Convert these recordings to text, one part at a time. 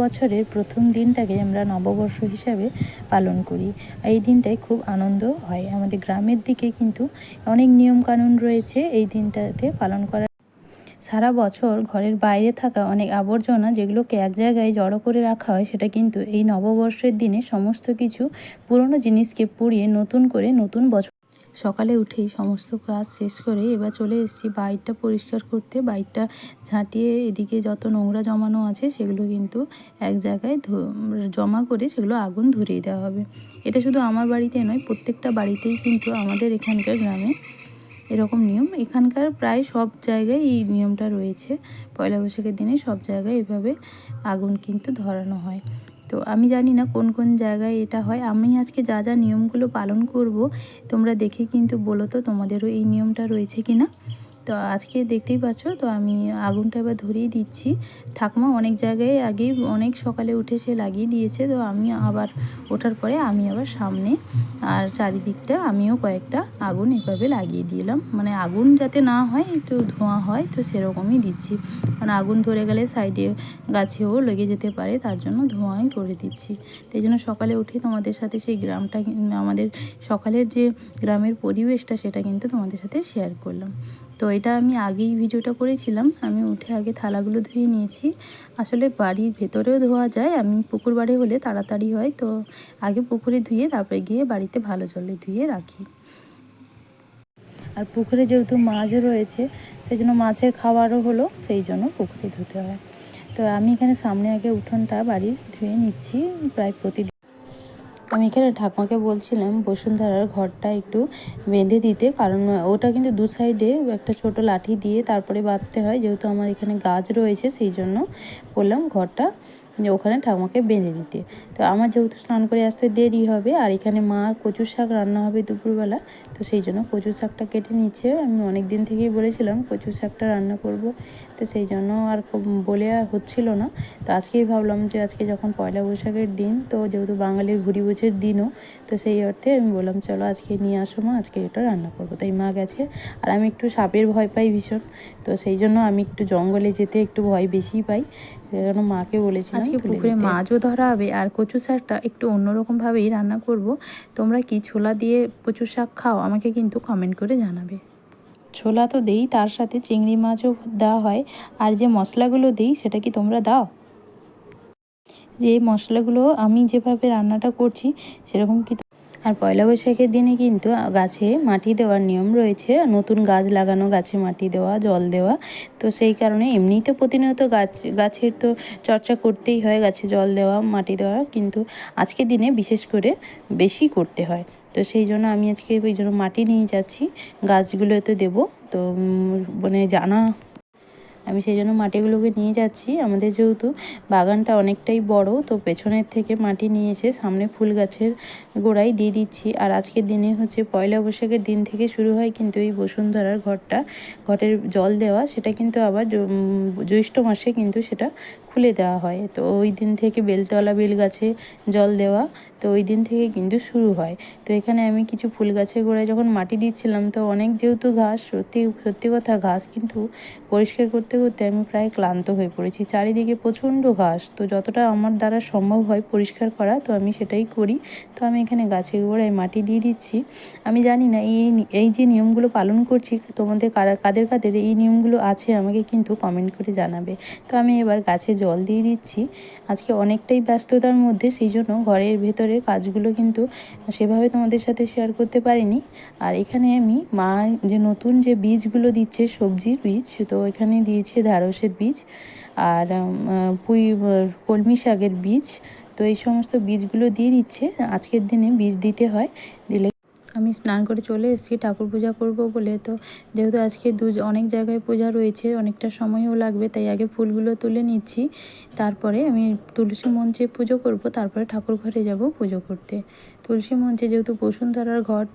বছরের প্রথম দিনটাকে আমরা নববর্ষ হিসাবে পালন করি। এই দিনটায় খুব আনন্দ হয়। আমাদের গ্রামের দিকে কিন্তু অনেক নিয়মকানুন রয়েছে এই দিনটাতে পালন করার। সারা বছর ঘরের বাইরে থাকা অনেক আবর্জনা যেগুলোকে এক জায়গায় জড়ো করে রাখা হয়, সেটা কিন্তু এই নববর্ষের দিনে সমস্ত কিছু পুরনো জিনিসকে পুড়িয়ে নতুন করে নতুন বছর সকালে উঠেই সমস্ত কাজ শেষ করে এবার চলে এসেছি। বাইকটা পরিষ্কার করতে। বাইকটা ঝাঁটিয়ে এদিকে যত নোংরা জমানো আছে সেগুলো কিন্তু এক জায়গায় জমা করে সেগুলো আগুন ধরিয়ে দেওয়া হবে। এটা শুধু আমার বাড়িতে নয়, প্রত্যেকটা বাড়িতেই কিন্তু আমাদের এখানকার গ্রামে এরকম নিয়ম। এখানকার প্রায় সব জায়গায় এই নিয়মটা রয়েছে। পয়লা বৈশাখের দিনে সব জায়গায় এভাবে আগুন কিন্তু ধরানো হয়। তো আমি জানি না কোন কোন জায়গায় এটা হয়। আমি আজকে যা যা নিয়মগুলো পালন করব তোমরা দেখে কিন্তু বলো তো তোমাদেরও এই নিয়মটা রয়েছে কি না তো আজকে দেখতেই পাচ্ছ, তো আমি আগুনটা এবার ধরিয়ে দিচ্ছি। ঠাকুমা অনেক জায়গায় আগেই অনেক সকালে উঠে সে লাগিয়ে দিয়েছে, তো আমি আবার ওঠার পরে আমি আবার সামনে আর চারিদিকটা আমিও কয়েকটা আগুন এভাবে লাগিয়ে দিলাম। মানে আগুন যাতে না হয়, একটু ধোঁয়া হয়, তো সেরকমই দিচ্ছি। মানে আগুন ধরে গেলে সাইডে গাছেও লেগে যেতে পারে, তার জন্য ধোঁয়াই করে দিচ্ছি। তো এই জন্য সকালে উঠে তোমাদের সাথে সেই গ্রামটা আমাদের সকালের যে গ্রামের পরিবেশটা, সেটা কিন্তু তোমাদের সাথে শেয়ার করলাম। তো এটা আমি আগেই ভিডিওটা করেছিলাম। আমি উঠে আগে থালাগুলো ধুয়ে নিয়েছি। আসলে বাড়ির ভেতরেও ধোয়া যায়, আমি পুকুর বাড়ি হলে তাড়াতাড়ি হয়। তো আগে পুকুরে ধুয়ে, তারপরে গিয়ে বাড়িতে ভালো জলে ধুয়ে রাখি। আর পুকুরে যেহেতু মাছও রয়েছে সেই জন্য মাছের খাবারও হলো, সেই জন্য পুকুরে ধুতে হয়। তো আমি এখানে সামনে আগে উঠোনটা বাড়ির ধুয়ে নিচ্ছি, প্রায় প্রতিদিন আমি এখানে ঠাকুমাকে বলছিলাম বসুন্ধরার ঘরটা একটু বেঁধে দিতে, কারণ ওটা কিন্তু দু সাইডে একটা ছোট লাঠি দিয়ে তারপরে বাঁধতে হয়, যেহেতু আমার এখানে গাছ রয়েছে, সেই জন্য বললাম ঘরটা যে ওখানে ঠাকুমাকে বেঁধে দিতে। তো আমার যেহেতু স্নান করে আসতে দেরি হবে, আর এখানে মা কচুর শাক রান্না হবে দুপুরবেলা, তো সেই জন্য কচুর শাকটা কেটে নিচ্ছে। আমি অনেক দিন থেকেই বলেছিলাম কচুর শাকটা রান্না করব, তো সেই জন্য আর বলে আর হচ্ছিল না। তো আজকেই ভাবলাম যে আজকে যখন পয়লা বৈশাখের দিন, তো যেহেতু বাঙালির ঘুরি বুঝের দিনও, তো সেই অর্থে আমি বললাম, চলো আজকে নিয়ে আসো মা, আজকে এটা রান্না করব। তাই মা গেছে, আর আমি একটু সাপের ভয় পাই ভীষণ, তো সেই জন্য আমি একটু জঙ্গলে যেতে একটু ভয় বেশি পাই। যেন মাকে বলেছিলাম আজকে পুকুরে মাছও ধরা হবে আর কচু শাকটা একটু অন্যরকমভাবেই রান্না করব। তোমরা কি ছোলা দিয়ে কচু শাক খাও আমাকে কিন্তু কমেন্ট করে জানাবে। ছোলা তো দেই তার সাথে চিংড়ি মাছও দেওয়া হয়। আর যে মশলাগুলো দিই সেটা কি তোমরা দাও? যে মশলাগুলো আমি যেভাবে রান্নাটা করছি সেরকম কি আর পয়লা বৈশাখের দিনে কিন্তু গাছে মাটি দেওয়ার নিয়ম রয়েছে। নতুন গাছ লাগানো, গাছে মাটি দেওয়া, জল দেওয়া। তো সেই কারণে এমনিই তো প্রতিনিয়ত গাছ, গাছের তো চর্চা করতেই হয়, গাছে জল দেওয়া, মাটি দেওয়া। কিন্তু আজকের দিনে বিশেষ করে বেশি করতে হয়। তো সেই জন্য আমি আজকে ওই জন্য মাটি নিয়ে যাচ্ছি। গাছগুলোতে দেবো। তো মানে জানা আমি সেই জন্য মাটিগুলোকে নিয়ে যাচ্ছি। আমাদের যেহেতু বাগানটা অনেকটাই বড়, তো পেছনের থেকে মাটি নিয়েছে সামনে ফুল গাছের গোড়ায় দিয়ে দিচ্ছি। আর আজকের দিনে হচ্ছে পয়লা বৈশাখের দিন থেকে শুরু হয় কিন্তু এই বসুন্ধরার ঘরটা, ঘটের জল দেওয়া, সেটা কিন্তু আবার জ্যৈষ্ঠ মাসে কিন্তু সেটা খুলে দেওয়া হয়। তো ওই দিন থেকে বেলতলা বেল গাছে জল দেওয়া তো ওই দিন থেকে কিন্তু শুরু হয়। তো এখানে আমি কিছু ফুল গাছের গোড়ায় যখন মাটি দিচ্ছিলাম, তো অনেক যেহেতু ঘাস, সত্যি সত্যি কথা ঘাস কিন্তু পরিষ্কার করতে করতে আমি প্রায় ক্লান্ত হয়ে পড়েছি। চারিদিকে প্রচণ্ড ঘাস, তো যতটা আমার দ্বারা সম্ভব হয় পরিষ্কার করা, তো আমি সেটাই করি। তো আমি এখানে গাছের গোড়ায় মাটি দিয়ে দিচ্ছি। আমি জানি না, এই এই যে নিয়মগুলো পালন করছি, তোমাদের কারা, কাদের কাদের এই নিয়মগুলো আছে আমাকে কিন্তু কমেন্ট করে জানাবে। তো আমি এবার গাছে জল দিয়ে দিচ্ছি। আজকে অনেকটাই ব্যস্ততার মধ্যে, সেই জন্য ঘরের ভেতরের কাজগুলো কিন্তু সেভাবে তোমাদের সাথে শেয়ার করতে পারিনি। আর এখানে আমি মা যে নতুন যে বীজগুলো দিচ্ছে, সবজির বীজ, তো এখানে দিয়েছে ঢ্যাঁড়সের বীজ আর পুঁই কলমি শাকের বীজ। তো এই সমস্ত বীজগুলো দিয়ে দিচ্ছে। আজকের দিনে বীজ দিতে হয়। দিলে আমি স্নান করে চলে এসেছি, ঠাকুর পূজা করব বলে। তো যেহেতু আজকে দু, অনেক জায়গায় পূজা রয়েছে, অনেকটা সময়ও লাগবে, তাই আগে ফুলগুলো তুলে নিচ্ছি। তারপরে আমি তুলসী মঞ্চে পুজো করব, তারপরে ঠাকুর ঘরে যাব পুজো করতে। তুলসী মঞ্চে যেহেতু বসুন্ধরার ঘট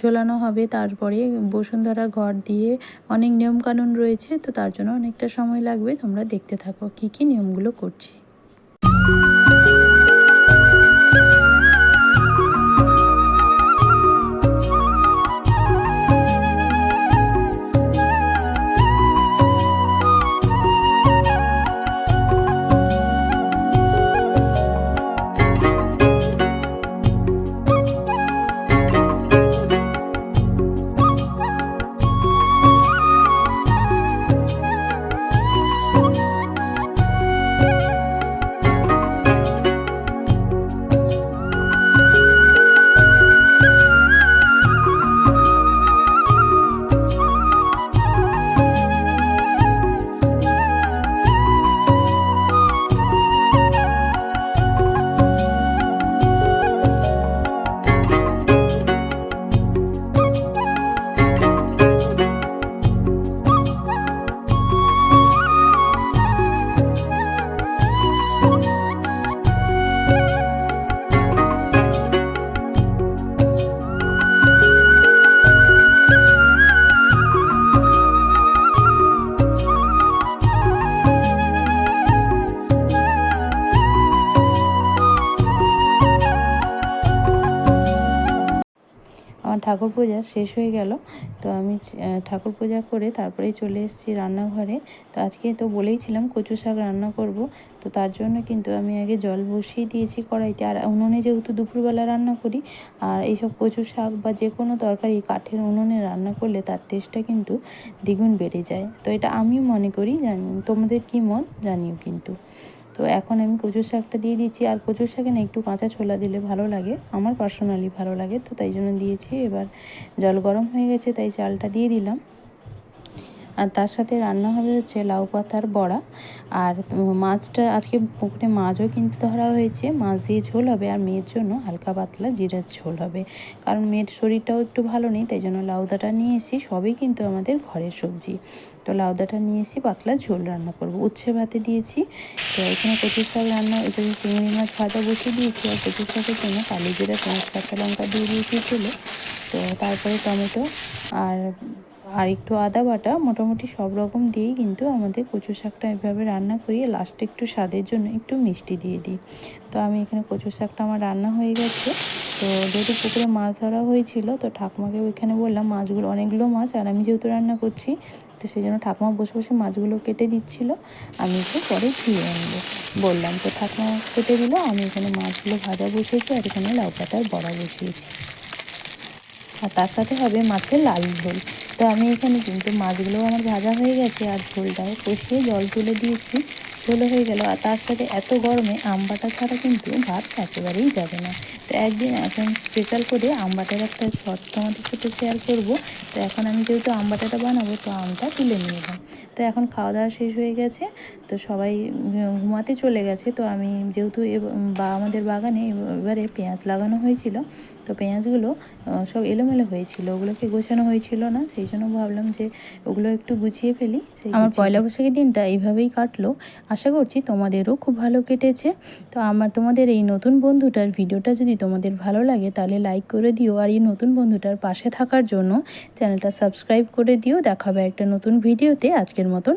ঝোলানো হবে, তারপরে বসুন্ধরার ঘট দিয়ে অনেক নিয়মকানুন রয়েছে, তো তার জন্য অনেকটা সময় লাগবে, তোমরা দেখতে থাকো কী কী নিয়মগুলো করছি। ঠাকুর পূজা শেষ হয়ে গেল। তো আমি ঠাকুর পূজা করে তারপরেই চলে এসেছি রান্নাঘরে। তো আজকে তো বলেইছিলাম কচু শাক রান্না করব। তো তার জন্য কিন্তু আমি আগে জল বসিয়ে দিয়েছি কড়াইতে। আর উনুনে যেহেতু দুপুরবেলা রান্না করি, আর এইসব কচু শাক বা যে কোনো তরকারি কাঠের উনুনে রান্না করলে তার টেস্টটা কিন্তু দ্বিগুণ বেড়ে যায়। তো এটা আমি মনে করি, জানি তোমাদের কী মত জানিও কিন্তু। তো এখন আমি কচুর শাকটা দিয়ে দিচ্ছি। আর কচুর শাকে না একটু কাঁচা ছোলা দিলে ভালো লাগে। আমার পার্সোনালি ভালো লাগে, তো তাই জন্য দিয়েছি। এবার জল গরম হয়ে গেছে, তাই চালটা দিয়ে দিলাম। আর তার সাথে রান্না হবে হচ্ছে লাউ পাতার বড়া। আর মাছটা আজকে পুকুরে মাছও কিনতে ধরা হয়েছে। মাছ দিয়ে ঝোল হবে আর মেয়ের জন্য হালকা পাতলা জিরার ঝোল হবে। কারণ মেয়ের শরীরটাও একটু ভালো নেই, তাই জন্য লাউদাটা নিয়ে এসি সবই কিন্তু আমাদের ঘরের সবজি। তো লাউদাটা নিয়ে এসেছি পাতলা ঝোল রান্না করব। উচ্ছে ভাতে দিয়েছি। তো এখানে কচুর শাক রান্না এটা চিংড়ি মাছ ভাজা বসিয়ে দিয়েছি। আর কচুর শাকের জন্য কালি জিরা, পেঁয়াজ, কাঁচা লঙ্কা দিয়ে দিয়েছি চুলে তো তারপরে টমেটো আর আর একটু আদা বাটা মোটামুটি সব রকম দিয়েই কিন্তু আমাদের কচু শাকটা এভাবে রান্না করি লাস্টে একটু স্বাদের জন্য একটু মিষ্টি দিয়ে দিই। তো আমি এখানে কচু শাকটা আমার রান্না হয়ে গেছে। তো যেহেতু পুকুরে মাছ ধরা হয়েছিল, তো ঠাকুমাকে ওইখানে বললাম মাছগুলো অনেকগুলো মাছ আর আমি যেহেতু রান্না করছি, তো সেই জন্য ঠাকুমা বসে বসে মাছগুলো কেটে দিচ্ছিল। আমি একটু পরে ধুয়ে আনব। বললাম, তো ঠাকুমা কেটে দিল, আমি এখানে মাছগুলো ভাজা বসিয়েছি আর এখানে লাউ পাতার বড়া বসিয়েছি। আর তার সাথে হবে মাছের লাল ঝোল তো আমি এখানে কিন্তু মাছগুলোও আমার ভাজা হয়ে গেছে আর ঝোলটাও। কষিয়ে জল তুলে দিয়েছি, ঝোল হয়ে গেল। আর তার সাথে এত গরমে আম বাটা ছাড়া কিন্তু ভাত একেবারেই যাবে না। তো একদিন এখন স্পেশাল করে আম বাটার একটা শর্ট তোমাদের সাথে শেয়ার করব। তো এখন আমি যেহেতু আম বাটাটা বানাবো, তো আমটা তুলে নিয়ে যাব তো এখন খাওয়া দাওয়া শেষ হয়ে গেছে। তো সবাই ঘুমাতে চলে গেছে। তো আমি যেহেতু বা আমাদের বাগানে এবারে পেঁয়াজ লাগানো হয়েছিল। তো পেঁয়াজগুলো সব এলোমেলো হয়েছিল। ওগুলোকে গোছানো হয়েছিল না। সেই জন্য ভাবলাম যে ওগুলো একটু গুছিয়ে ফেলি। আমার পয়লা বৈশাখের দিনটা এইভাবেই কাটলো। আশা করছি তোমাদেরও খুব ভালো কেটেছে। তো আমার তোমাদের এই নতুন বন্ধুটার ভিডিওটা যদি তোমাদের ভালো লাগে তাহলে লাইক করে দিও। আর এই নতুন বন্ধুটার পাশে থাকার জন্য চ্যানেলটা সাবস্ক্রাইব করে দিও। দেখাবে একটা নতুন ভিডিওতে। আজকের মতন